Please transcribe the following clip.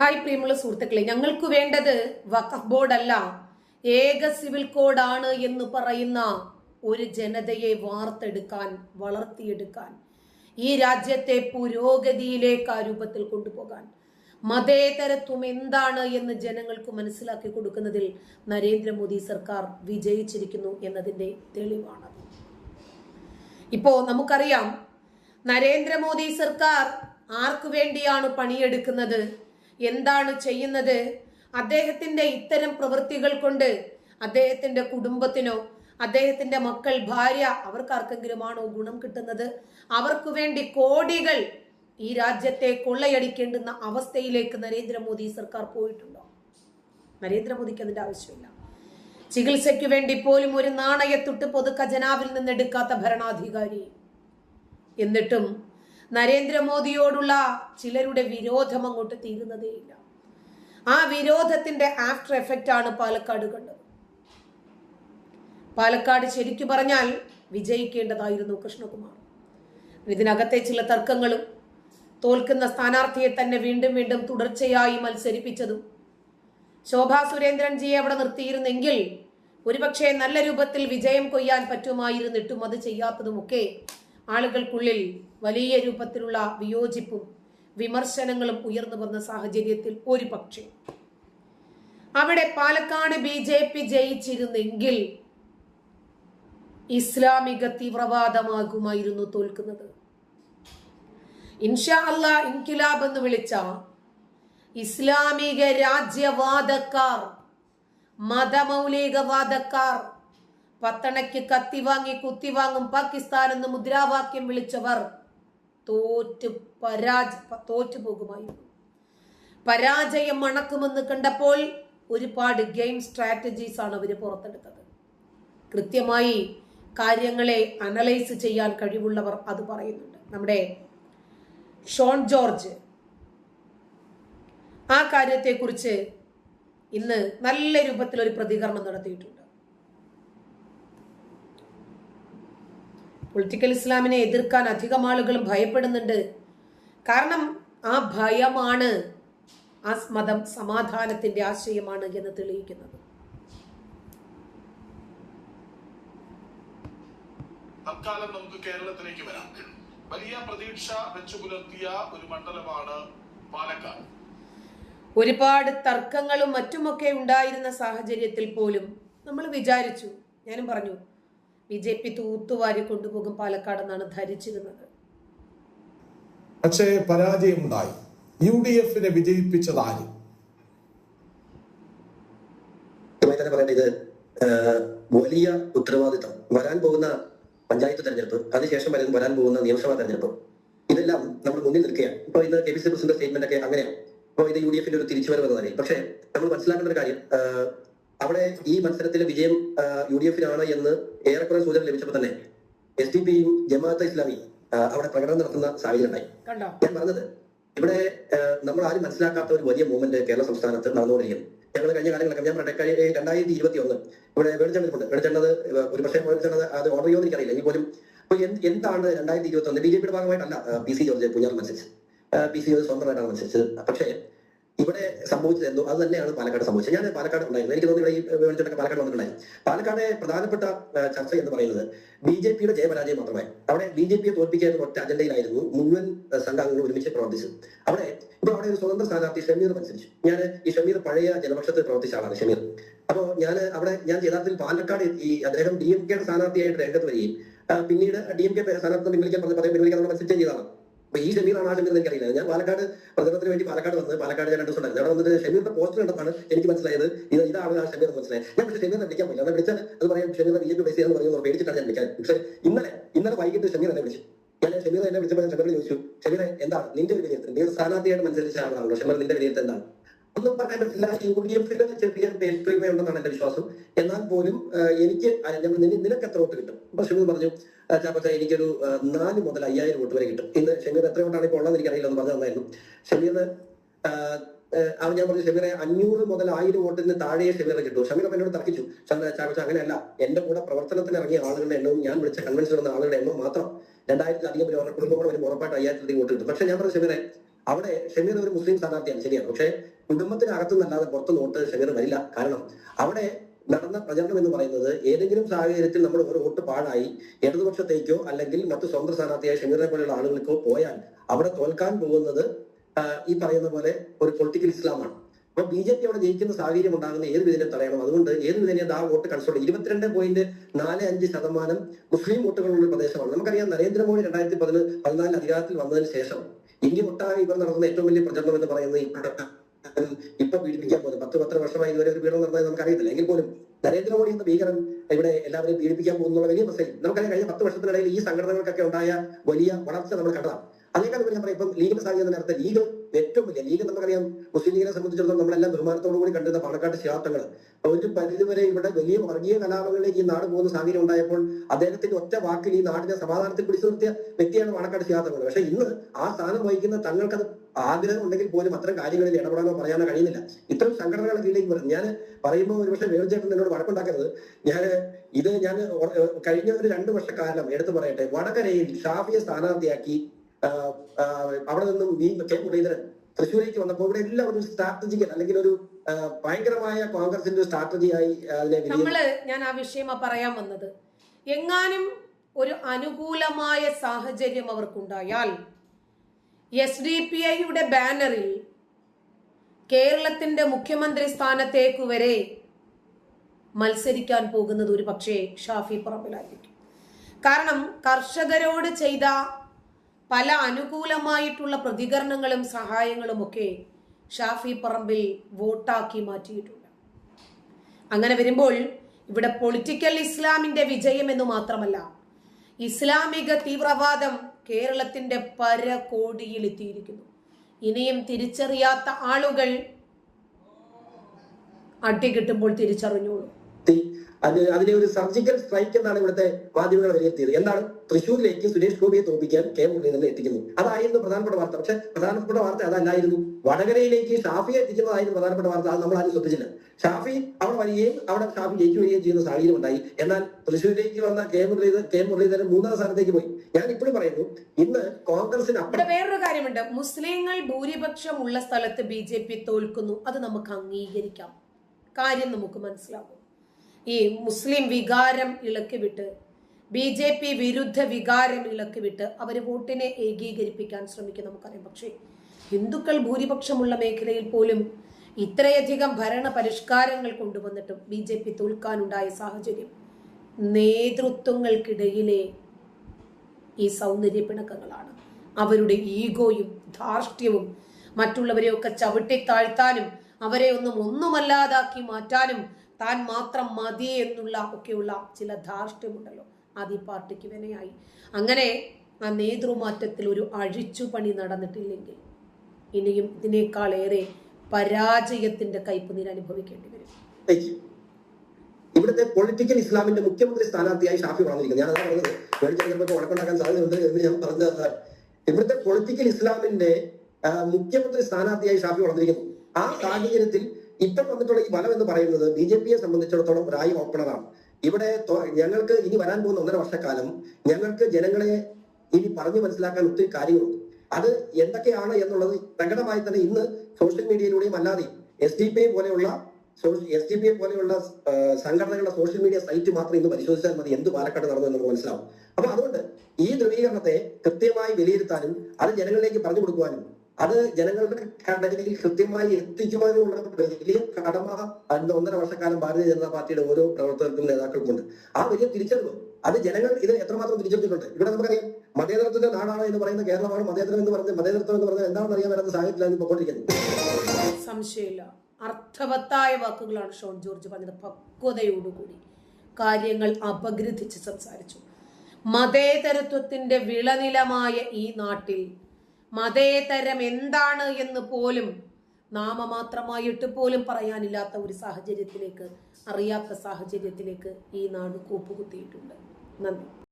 Hi പ്രിയമുള്ള സുഹൃത്തുക്കളെ ഞങ്ങൾക്ക് വേണ്ടത് വഖഫ് ബോർഡ് അല്ല ഏക സിവിൽ കോഡാണ് എന്ന് പറയുന്ന ഒരു ജനതയെ വാർത്തെടുക്കാൻ വളർത്തിയെടുക്കാൻ ഈ രാജ്യത്തെ പുരോഗതിയിലേക്ക് ആ രൂപത്തിൽ കൊണ്ടുപോകാൻ. മതേതരത്വം എന്താണ് എന്ന് ജനങ്ങൾക്ക് മനസ്സിലാക്കി കൊടുക്കുന്നതിൽ നരേന്ദ്രമോദി സർക്കാർ വിജയിച്ചിരിക്കുന്നു എന്നതിന്റെ തെളിവാണ് ഇപ്പോ നമുക്കറിയാം നരേന്ദ്രമോദി സർക്കാർ ആർക്കു വേണ്ടിയാണ് പണിയെടുക്കുന്നത്? എന്താണ് ചെയ്യുന്നത്? അദ്ദേഹത്തിന്റെ ഇത്തരം പ്രവൃത്തികൾ കൊണ്ട് അദ്ദേഹത്തിന്റെ കുടുംബത്തിനോ അദ്ദേഹത്തിന്റെ മക്കൾ ഭാര്യ അവർക്ക് ആർക്കെങ്കിലുമാണോ ഗുണം കിട്ടുന്നത്? അവർക്ക് വേണ്ടി കോടികൾ ഈ രാജ്യത്തെ കൊള്ളയടിക്കേണ്ടുന്ന അവസ്ഥയിലേക്ക് നരേന്ദ്രമോദി സർക്കാർ പോയിട്ടുണ്ടോ? നരേന്ദ്രമോദിക്ക് അതിന്റെ ആവശ്യമില്ല. ചികിത്സയ്ക്ക് വേണ്ടി പോലും ഒരു നാണയത്തൊട്ട് പൊതു ഖജനാവിൽ നിന്നെടുക്കാത്ത ഭരണാധികാരി. എന്നിട്ടും നരേന്ദ്രമോദിയോടുള്ള ചിലരുടെ വിരോധം അങ്ങോട്ട് തീരുന്നതേയില്ല ആ വിരോധത്തിന്റെ ആഫ്റ്റർ എഫക്റ്റ് ആണ് പാലക്കാട് കണ്ടത്. പാലക്കാട് ശരിക്കു പറഞ്ഞാൽ വിജയിക്കേണ്ടതായിരുന്നു കൃഷ്ണകുമാർ. ഇതിനകത്തെ ചില തർക്കങ്ങളും തോൽക്കുന്ന സ്ഥാനാർത്ഥിയെ തന്നെ വീണ്ടും വീണ്ടും തുടർച്ചയായി മത്സരിപ്പിച്ചതും ശോഭാ സുരേന്ദ്രൻജിയെ അവിടെ നിർത്തിയിരുന്നെങ്കിൽ ഒരുപക്ഷെ നല്ല രൂപത്തിൽ വിജയം കൊയ്യാൻ പറ്റുമായിരുന്നിട്ടും അത് ചെയ്യാത്തതുമൊക്കെ ആളുകൾക്കുള്ളിൽ വലിയ രൂപത്തിലുള്ള വിയോജിപ്പും വിമർശനങ്ങളും ഉയർന്നു വന്ന സാഹചര്യത്തിൽ ഒരു പക്ഷേ. അവിടെ പാലക്കാട് ബി ജെ പി ജയിച്ചിരുന്നെങ്കിൽ ഇസ്ലാമിക തീവ്രവാദമാകുമായിരുന്നു തോൽക്കുന്നത്. ഇൻഷാ അല്ല ഇൻകിലാബ് എന്ന് വിളിച്ച ഇസ്ലാമിക രാജ്യവാദക്കാർ മതമൗലികവാദക്കാർ പത്തണയ്ക്ക് കത്തിവാങ്ങി കുത്തിവാങ്ങും പാകിസ്ഥാൻ എന്ന് മുദ്രാവാക്യം വിളിച്ചവർ തോറ്റു പരാജ തോറ്റു പോകുമായിരുന്നു. പരാജയം മണക്കുമെന്ന് കണ്ടപ്പോൾ ഒരുപാട് ഗെയിം സ്ട്രാറ്റജീസ് ആണ് അവർ പുറത്തെടുത്തത്. കൃത്യമായി കാര്യങ്ങളെ അനലൈസ് ചെയ്യാൻ കഴിവുള്ളവർ അത് പറയുന്നുണ്ട്. നമ്മുടെ ഷോൺ ജോർജ്. ആ കാര്യത്തെക്കുറിച്ച് ഇന്ന് നല്ല രൂപത്തിൽ ഒരു പ്രതികരണം നടത്തിയിട്ടുണ്ട്. പൊളിറ്റിക്കൽ ഇസ്ലാമിനെ എതിർക്കാൻ അധികം ആളുകളും ഭയപ്പെടുന്നുണ്ട്. കാരണം ആ ഭയമാണ് ആ മതം സമാധാനത്തിന്റെ ആശയമാണ് എന്ന് തെളിയിക്കുന്നത്. തൽക്കാലം നമുക്ക് കേരളത്തിലേക്ക് വരാം. വലിയ പ്രതീക്ഷ വെച്ചു പുലർത്തിയ ഒരു മണ്ഡലമാണ് പാലക്കാട്. ഒരുപാട് തർക്കങ്ങളും മറ്റുമൊക്കെ ഉണ്ടായിരുന്ന സാഹചര്യത്തിൽ പോലും നമ്മൾ വിചാരിച്ചു ഞാനും പറഞ്ഞു ബി ജെ പി തൂത്തുവാരി കൊണ്ടുപോകും പാലക്കാട് എന്നാണ് ധരിച്ചിരുന്നത്. പക്ഷേ പരാജയമുണ്ടായി. യു ഡി എഫിനെ വിജയിപ്പിച്ചത് ആര് കൃത്യമായി തന്നെ പറയേണ്ട ഇത് വലിയ ഉത്തരവാദിത്തം വരാൻ പോകുന്ന പഞ്ചായത്ത് തെരഞ്ഞെടുപ്പ് അതിനുശേഷം വരാൻ വരാൻ പോകുന്ന നിയമസഭാ തെരഞ്ഞെടുപ്പ് ഇതെല്ലാം നമ്മൾ മുന്നിൽ നിൽക്കുകയാണ്. ഇപ്പൊ ഇന്ന് K P C president statement ഒക്കെ അങ്ങനെയാണ്. അപ്പോൾ ഇത് യു ഡി എഫിന്റെ ഒരു തിരിച്ചുവരവ് എന്ന നിലയിൽ. പക്ഷേ നമ്മൾ മനസ്സിലാക്കേണ്ട ഒരു കാര്യം അവിടെ ഈ മത്സരത്തിലെ വിജയം യു ഡി എഫിനാണ് എന്ന് ഏറെക്കുറെ സൂചന ലഭിച്ചപ്പോൾ തന്നെ എസ് ഡി പിയും ജമാഅത്ത് ഇസ്ലാമി അവിടെ പ്രകടനം നടത്തുന്ന സാഹചര്യം ഉണ്ടായി ഞാൻ പറഞ്ഞത് ഇവിടെ നമ്മൾ ആരും മനസ്സിലാക്കാത്ത ഒരു വലിയ മൂവ്മെന്റ് കേരള സംസ്ഥാനത്ത് നടന്നുകൊണ്ടിരിക്കുന്നു. ഞങ്ങൾ കഴിഞ്ഞ കാലങ്ങളൊക്കെ ഞാൻ പറയട്ടെ രണ്ടായിരത്തി ഇരുപത്തി ഒന്ന് ഇവിടെ വെളിച്ചെണ്ണുണ്ട് വെളിച്ചെണ്ണത് ഒരു പക്ഷേ വെളിച്ചെണ്ണത് അത് ഓർഡർ ചെയ്യുമെന്ന് എനിക്കറിയില്ല. എങ്കിൽ പോലും അപ്പൊ എന്താണ് രണ്ടായിരത്തി ഇരുപത്തി ഒന്ന് ബി ജെ പിയുടെ ഭാഗമായിട്ടല്ല പി സി ജോർജ് പുഞ്ഞാൽ മത്സരിച്ചത്. പി സി ജോർജ് സ്വന്തമായിട്ടാണ് മത്സരിച്ചത്. പക്ഷേ ഇവിടെ സംഭവിച്ചത് എന്തോ അത് തന്നെയാണ് പാലക്കാട് സംഭവിച്ചത്. ഞാൻ പാലക്കാട് ഉണ്ടായിരുന്നു. എനിക്ക് തോന്നുന്നു ഇവിടെ ഈ വെളിച്ചെണ്ണൊക്കെ പാലക്കാട് വന്നിട്ടുണ്ടായി. പാലക്കാട് പ്രധാനപ്പെട്ട ചർച്ച എന്ന് പറയുന്നത് ബി ജെ പിയുടെ ജയപരാജയം മാത്രമേ അവിടെ ബി ജെ പിയെ തോൽപ്പിക്കാൻ ഒറ്റ അജണ്ടയിലായിരുന്നു മുഴുവൻ സംഘാംഗങ്ങൾ ഒരുമിച്ച് പ്രവർത്തിച്ചത്. അവിടെ ഇപ്പൊ അവിടെ ഒരു സ്വതന്ത്ര സ്ഥാനാർത്ഥി ഷമീർ മത്സരിച്ചു. ഞാൻ ഈ ഷമീർ പഴയ ജനപക്ഷത്തിൽ പ്രവർത്തിച്ച ആളാണ് ഷമീർ. അപ്പോ ഞാൻ അവിടെ ഞാൻ യഥാർത്ഥത്തിൽ പാലക്കാട് ഈ അദ്ദേഹം ഡി എം കെയുടെ സ്ഥാനാർത്ഥിയായിട്ട് രംഗത്ത് വരികയും പിന്നീട് ഡി എം കെ സ്ഥാനാർത്ഥി പിൻവലിക്കാൻ പറഞ്ഞ പിൻവലിക്കാൻ മത്സരിച്ചും ചെയ്തതാണ്. അപ്പൊ ഈ ഷമീറാണ് ആ ഷമീർ എനിക്ക് എനിക്കറിയില്ല ഞാൻ പാലക്കാട് പ്രചരണത്തിന് വേണ്ടി പാലക്കാട് വന്ന് പാലക്കാട് ഞാൻ രണ്ട് ദിവസം ഉണ്ടായിരുന്നു അവിടെ വന്നിട്ട് ഷമീറിന്റെ പോസ്റ്റർ കണ്ടപ്പോഴാണ് എനിക്ക് മനസ്സിലായത് ഇത് ഇതാണ് ആ ഷമീർ മനസ്സിലായത്. ഞാൻ പക്ഷേ ഷമീറിനെ വിളിക്കാൻ പറ്റില്ല എന്നെ വിളിച്ചാൽ അത് പറയാം ഷമീറിനെ ബി ജെ പി ബേസ് എന്ന് പറയുന്നത് പേടിച്ചിട്ടാണ് ഞാൻ വിളിക്കാൻ പക്ഷേ ഇന്നലെ ഇന്നലെ വൈകിട്ട് ഷമീർ എന്നെ വിളിച്ചു. ഞാൻ ഷമീർ എന്നെ വിളിച്ചപ്പോൾ ഞാൻ ഷമീറിനെ ചോദിച്ചു ഷമീറെ എന്താണ്? നിന്റെ വിലയിരുത്തൽ. നീ ഒരു സ്ഥാനാർത്ഥിയായിട്ട് മത്സരിച്ച ആളാണല്ലോ. ഷമീർ നിന്റെ വിലയിരുത്തൽ എന്താണ്? ഒന്നും പറയാൻ പറ്റില്ല. യു ഡി എഫിൽ ചെറിയ മേൽക്കൈമയുണ്ടെന്നാണ് എന്റെ വിശ്വാസം. എന്നാൽ പോലും എനിക്ക് നിനക്ക് എത്ര വോട്ട് കിട്ടും? ഷമീർ പറഞ്ഞു ചാപ്പച്ച എനിക്കൊരു നാല് മുതൽ അയ്യായിരം വോട്ട് വരെ കിട്ടും. ഇന്ന് ഷമീർ എത്ര വോട്ടാണ് ഇപ്പോൾ ഉള്ളതെന്ന് എനിക്കറിയില്ല എന്ന് പറഞ്ഞു തന്നായിരുന്നു. ആ, അവൻ ഞാൻ പറഞ്ഞു ഷമീറെ അഞ്ഞൂറ് മുതൽ ആയിരം വോട്ടിന് താഴെ ഷമീറിന് കിട്ടും. ഷമീർ അപ്പൊ എന്നോട് തർക്കിച്ചു. ചാക്കോച്ച അങ്ങനെയല്ല. എന്റെ കൂടെ പ്രവർത്തനത്തിന് ഇറങ്ങിയ ആളുകളുടെ എണ്ണവും ഞാൻ വിളിച്ച കൺവെൻഷൻ വന്ന ആളുകളുടെ എണ്ണം മാത്രം രണ്ടായിരത്തിലധികം പേര് അവരുടെ കുടുംബം കൂടെ വരുമ്പോൾ ഉറപ്പായിട്ട് അയ്യായിരത്തിലധികം വോട്ട് കിട്ടും. പക്ഷെ ഞാൻ പറഞ്ഞു ഷമീറെ അവിടെ ഷമീർ ഒരു മുസ്ലിം സ്ഥാനാർത്ഥിയാണ്. ശരിയാണ്. പക്ഷേ കുടുംബത്തിനകത്തു പുറത്ത് നോട്ട് ഷമീർ വരില്ല. കാരണം അവിടെ നടന്ന പ്രചരണം എന്ന് പറയുന്നത് ഏതെങ്കിലും സാഹചര്യത്തിൽ നമ്മൾ ഒരു വോട്ട് പാടായി ഇടതുപക്ഷത്തേക്കോ അല്ലെങ്കിൽ മറ്റു സ്വതന്ത്ര സ്ഥാനാർത്ഥിയായ ഷമീറിനെ പോലെയുള്ള ആളുകൾക്കോ പോയാൽ അവിടെ തോൽക്കാൻ പോകുന്നത് ഈ പറയുന്ന പോലെ ഒരു പൊളിറ്റിക്കൽ ഇസ്ലാമാണ് അപ്പൊ ബി ജെ പി അവിടെ ജയിക്കുന്ന സാഹചര്യം ഉണ്ടാകുന്ന ഏത് വിധേനെ തടയണം? അതുകൊണ്ട് ഏത് വിധേനെ ആ വോട്ട് കൺസോൾട്ട് ഇരുപത്തിരണ്ട് പോയിന്റ് നാല് അഞ്ച് ശതമാനം മുസ്ലിം വോട്ടുകളുള്ള പ്രദേശമാണ്. നമുക്കറിയാം നരേന്ദ്രമോദി രണ്ടായിരത്തി പതിനാല് പതിനാലിൽ അധികാരത്തിൽ വന്നതിന് ശേഷം ഇന്ത്യ ഒട്ടാകെ ഇവർ നടത്തുന്ന ഏറ്റവും വലിയ പ്രചരണം എന്ന് പറയുന്നത് ഇപ്പോൾ ഇപ്പൊ പീഡിപ്പിക്കാൻ പോകുന്നത് പത്ത് പത്ര വർഷമായി ഇതുവരെ ഒരു പീഡനം നടന്നത് നമുക്ക് അറിയത്തില്ല എങ്കിൽ പോലും നരേന്ദ്രമോദി എന്ന ഭീകരൻ ഇവിടെ എല്ലാവരെയും പീഡിപ്പിക്കാൻ പോകുന്നുള്ള വലിയ മെസ്സേജ് നമുക്കറിയാം കഴിഞ്ഞ പത്ത് വർഷത്തിനിടയിൽ ഈ സംഘടനകൾക്കൊക്കെ ഉണ്ടായ വലിയ വളർച്ച നമ്മൾ കണ്ടതാണ്. അതിനേക്കാൾ ഉപരി ഞാൻ പറയാം ഇപ്പം ലീഗിന്റെ സാഹചര്യം നേരത്തെ ലീഗ് ഏറ്റവും വലിയ ലീഗ് നമുക്കറിയാം മുസ്ലിം ലീഗിനെ സംബന്ധിച്ചിടത്തോളം നമ്മളെല്ലാം ബഹുമാനത്തോടു കൂടി കണ്ടിരുന്ന പാലക്കാട് ശാത്തങ്ങൾ ഒരു പരിധിവരെ ഇവിടെ വലിയ വർഗീയ കലാപങ്ങളിലേക്ക് ഈ നാട് പോകുന്ന സാഹചര്യം ഉണ്ടായപ്പോൾ അദ്ദേഹത്തിന്റെ ഒറ്റ വാക്കിൽ ഈ നാടിനെ സമാധാനത്തിൽ പിടിച്ചു നിർത്തിയ വ്യക്തിയാണ് പാലക്കാട് ശിഹാബ്ദങ്ങൾ പക്ഷെ ഇന്ന് ആ സ്ഥാനം വഹിക്കുന്ന തങ്ങൾക്കത് ആഗ്രഹം ഉണ്ടെങ്കിൽ പോലും അത്തരം കാര്യങ്ങളിൽ ഇടപെടാനോ പറയാനോ കഴിയുന്നില്ല. ഇത്തരം സംഘടനകളുടെ കീഴിലേക്ക് വരും. ഞാൻ പറയുമ്പോൾ ഒരുപക്ഷെ വേർചേട്ടൻ എന്നോട് വഴക്കുണ്ടാക്കരുത് ഞാൻ ഇത് ഞാൻ കഴിഞ്ഞ ഒരു രണ്ട് വർഷക്കാലം എടുത്തു പറയട്ടെ വടകരയിൽ ഷാഫിയെ സ്ഥാനാർത്ഥിയാക്കി അവിടെ നിന്നും വി കെ മുരളീധരൻ തൃശ്ശൂരേക്ക് വന്നപ്പോൾ ഇവിടെ എല്ലാം ഒരു സ്ട്രാറ്റജിക്കൽ അല്ലെങ്കിൽ ഒരു ഭയങ്കരമായ കോൺഗ്രസിന്റെ സ്ട്രാറ്റജിയായി അതിനെ ഞാൻ ആ വിഷയം പറയാൻ വന്നത്. എങ്ങാനും ഒരു അനുകൂലമായ സാഹചര്യം അവർക്കുണ്ടായാൽ എസ് ഡി പി ഐയുടെ ബാനറിൽ കേരളത്തിന്റെ മുഖ്യമന്ത്രി സ്ഥാനത്തേക്ക് വരെ മത്സരിക്കാൻ പോകുന്നത് ഒരു പക്ഷേ ഷാഫി പറമ്പിലായിരിക്കും. കാരണം കർഷകരോട് ചെയ്ത പല അനുകൂലമായിട്ടുള്ള പ്രതികരണങ്ങളും സഹായങ്ങളും ഒക്കെ ഷാഫി പറമ്പിൽ വോട്ടാക്കി മാറ്റിയിട്ടുണ്ട്. അങ്ങനെ വരുമ്പോൾ ഇവിടെ പൊളിറ്റിക്കൽ ഇസ്ലാമിന്റെ വിജയം എന്ന് മാത്രമല്ല ഇസ്ലാമിക തീവ്രവാദം കേരളത്തിന്റെ പരകോടിയിൽ കോടിയിലെത്തിയിരിക്കുന്നു ഇനിയും തിരിച്ചറിയാത്ത ആളുകൾ അട്ടി കിട്ടുമ്പോൾ തിരിച്ചറിഞ്ഞോളൂ. അത് അതിനെ ഒരു സർജിക്കൽ സ്ട്രൈക്ക് എന്നാണ് ഇവിടുത്തെ മാധ്യമങ്ങൾ വിലയിരുത്തിയത്. എന്താണ്? തൃശ്ശൂരിലേക്ക് സുരേഷ് ഗോപിയെ തോൽപ്പിക്കാൻ കെ മുരളീധരനെ എത്തിക്കുന്നു. അതായിരുന്നു പ്രധാനപ്പെട്ട വാർത്ത. പക്ഷെ പ്രധാനപ്പെട്ട വാർത്ത അതല്ലായിരുന്നു. വടകരയിലേക്ക് ഷാഫിയെ എത്തിക്കുന്നതായിരുന്നു പ്രധാനപ്പെട്ട വാർത്ത. അത് നമ്മൾ ആരും ശ്രദ്ധിച്ചില്ല. ഷാഫി അവിടെ വരികയും അവിടെ ഷാഫി ജയിച്ചു വരികയും ചെയ്യുന്ന സാഹചര്യം ഉണ്ടായി. എന്നാൽ തൃശ്ശൂരിലേക്ക് വന്ന കെ മുരളീധരൻ കെ മുരളീധരൻ മൂന്നാം സ്ഥാനത്തേക്ക് പോയി. ഞാൻ ഇപ്പോഴും പറയുന്നു ഇന്ന് കോൺഗ്രസിന് അപ്പുറം വേറൊരു കാര്യമുണ്ട്. മുസ്ലിങ്ങൾ ഭൂരിപക്ഷം ഉള്ള സ്ഥലത്ത് ബി ജെ പി തോൽക്കുന്നു. അത് നമുക്ക് അംഗീകരിക്കാം. കാര്യം നമുക്ക് മനസ്സിലാകും. ഈ മുസ്ലിം വികാരം ഇളക്കിവിട്ട് ബി ജെ പി വിരുദ്ധ വികാരം ഇളക്കിവിട്ട് അവർ വോട്ടിനെ ഏകീകരിപ്പിക്കാൻ ശ്രമിക്കും നമുക്കറിയാം. പക്ഷേ ഹിന്ദുക്കൾ ഭൂരിപക്ഷമുള്ള മേഖലയിൽ പോലും ഇത്രയധികം ഭരണ പരിഷ്കാരങ്ങൾ കൊണ്ടുവന്നിട്ടും ബി ജെ പി തോൽക്കാനുണ്ടായ സാഹചര്യം നേതൃത്വങ്ങൾക്കിടയിലെ ഈ സൗന്ദര്യ പിണക്കങ്ങളാണ്. അവരുടെ ഈഗോയും ധാർഷ്ട്യവും മറ്റുള്ളവരെയൊക്കെ ചവിട്ടി താഴ്ത്താനും അവരെ ഒന്നും ഒന്നുമല്ലാതാക്കി മാറ്റാനും താൻ മാത്രം മതി എന്നുള്ള ഒക്കെയുള്ള ചില ധാർഷ്ട്യമുണ്ടല്ലോ. ഈ പാർട്ടിക്ക് വിനയായി. അങ്ങനെ ആ നേതൃമാറ്റത്തിൽ ഒരു അഴിച്ചുപണി നടന്നിട്ടില്ലെങ്കിൽ ഇനിയും ഇതിനേക്കാൾ ഏറെ പരാജയത്തിന്റെ കയ്പുനീര് അനുഭവിക്കേണ്ടി വരും. ഇവിടുത്തെ പൊളിറ്റിക്കൽ ഇസ്ലാമിന്റെ മുഖ്യമന്ത്രി സ്ഥാനാർത്ഥിയായി ഷാഫി വളർന്നിരിക്കുന്നത് ഞാൻ പറഞ്ഞത്. മേടിച്ച ചിലപ്പോൾ സാധ്യതയുണ്ട് എന്ന് ഞാൻ പറഞ്ഞത് ഇവിടുത്തെ പൊളിറ്റിക്കൽ ഇസ്ലാമിന്റെ മുഖ്യമന്ത്രി സ്ഥാനാർത്ഥിയായി ഷാഫി വളർന്നിരിക്കുന്നു ആ സാഹചര്യത്തിൽ ഇപ്പം വന്നിട്ടുള്ള ഈ ഫലം എന്ന് പറയുന്നത് ബി ജെ പിയെ സംബന്ധിച്ചിടത്തോളം ഒരു ഓപ്പണറാണ്. ഇവിടെ ഞങ്ങൾക്ക് ഇനി വരാൻ പോകുന്ന ഒന്നര വർഷക്കാലം ഞങ്ങൾക്ക് ജനങ്ങളെ ഇനി പറഞ്ഞു മനസ്സിലാക്കാൻ ഒത്തിരി കാര്യങ്ങളുണ്ട്. അത് എന്തൊക്കെയാണ് എന്നുള്ളത് പ്രകടമായി തന്നെ ഇന്ന് സോഷ്യൽ മീഡിയയിലൂടെയും അല്ലാതെ എസ് ഡി പി പോലെയുള്ള എസ് ഡി പി പോലെയുള്ള സംഘടനകളുടെ സോഷ്യൽ മീഡിയ സൈറ്റ് മാത്രം ഇന്ന് പരിശോധിച്ചാൽ മതി എന്ത് പാലക്കാട് നടന്നു നമുക്ക് മനസ്സിലാവും. അപ്പൊ അതുകൊണ്ട് ഈ ധ്രുവീകരണത്തെ കൃത്യമായി വിലയിരുത്താനും അത് ജനങ്ങളിലേക്ക് പറഞ്ഞു കൊടുക്കുവാനും അത് ജനങ്ങളുടെ കടലിൽ കൃത്യമായി എത്തിക്കുവാനുള്ള വലിയ കടമ അതിന്റെ ഒന്നര വർഷക്കാലം ഭാരതീയ ജനതാ പാർട്ടിയുടെ ഓരോ പ്രവർത്തകർക്കും നേതാക്കൾക്കും ഉണ്ട് ആ വലിയ തിരിച്ചറിവ് അത് ജനങ്ങൾ ഇത് എത്രമാത്രം തിരിച്ചെടുത്തിട്ടുണ്ട് ഇവിടെ നമുക്കറിയാം മതേതരത്തിന്റെ നാടാണ് എന്ന് പറയുന്ന കേരളമാണ് മതേതരം എന്ന് പറഞ്ഞ് മതേതരത്വം എന്ന് പറഞ്ഞാൽ എന്താണെന്ന് അറിയാൻ വരുന്ന സാഹചര്യത്തിലാണ് പോയിക്കൊണ്ടിരിക്കുന്നത് സംശയമില്ല. അർത്ഥവത്തായ വാക്കുകളാണ് ഷോൺ ജോർജ് പറഞ്ഞത്. പക്വതയോടുകൂടി കാര്യങ്ങൾ അപഗ്രഥിച്ച് സംസാരിച്ചു. മതേതരത്വത്തിന്റെ വിളനിലമായ ഈ നാട്ടിൽ മതേതരം എന്താണ് എന്ന് പോലും നാമമാത്രമായിട്ട് പോലും പറയാനില്ലാത്ത ഒരു സാഹചര്യത്തിലേക്ക് അറിയാത്ത സാഹചര്യത്തിലേക്ക് ഈ നാട് കൂപ്പുകുത്തിയിട്ടുണ്ട്. നന്ദി.